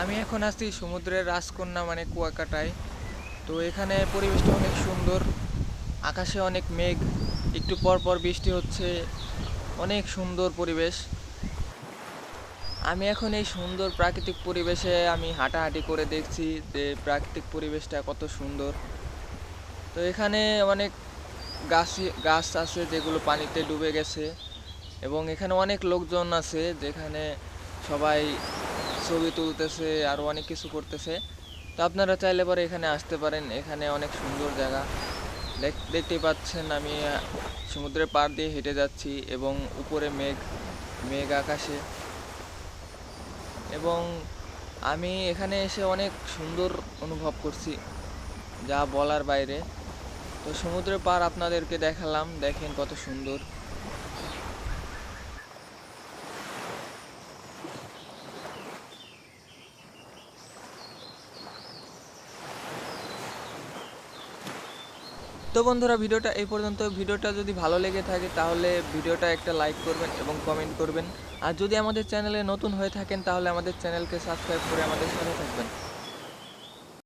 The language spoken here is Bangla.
আমি এখন আছি সমুদ্রের রাজকন্যা মানে কুয়াকাটায়। তো এখানে পরিবেশটা অনেক সুন্দর, আকাশে অনেক মেঘ, একটু পর পর বৃষ্টি হচ্ছে, অনেক সুন্দর পরিবেশ। আমি এখন এই সুন্দর প্রাকৃতিক পরিবেশে আমি হাঁটাহাঁটি করে দেখছি যে প্রাকৃতিক পরিবেশটা কত সুন্দর। তো এখানে অনেক গাছ গাছ আছে যেগুলো পানিতে ডুবে গেছে এবং এখানে অনেক লোকজন আছে যেখানে সবাই ছবি তুলতেছে আরও অনেক কিছু করতেছে। তো আপনারা চাইলে পরে এখানে আসতে পারেন। এখানে অনেক সুন্দর জায়গা। দেখ- দেখতেই পাচ্ছেন আমি সমুদ্রের পাড় দিয়ে হেঁটে যাচ্ছি এবং উপরে মেঘ মেঘ আকাশে। এবং আমি এখানে এসে অনেক সুন্দর অনুভব করছি, যা বলার বাইরে। তো সমুদ্রের পাড় আপনাদেরকে দেখালাম, দেখেন কত সুন্দর। তো বন্ধুরা, ভিডিওটা এই পর্যন্ত। ভিডিওটা যদি ভালো লেগে থাকে, তাহলে ভিডিওটা একটা লাইক করবেন এবং কমেন্ট করবেন। আর যদি আমাদের চ্যানেলে নতুন হয়ে থাকেন, তাহলে আমাদের চ্যানেলকে সাবস্ক্রাইব করে আমাদের সাথে থাকবেন।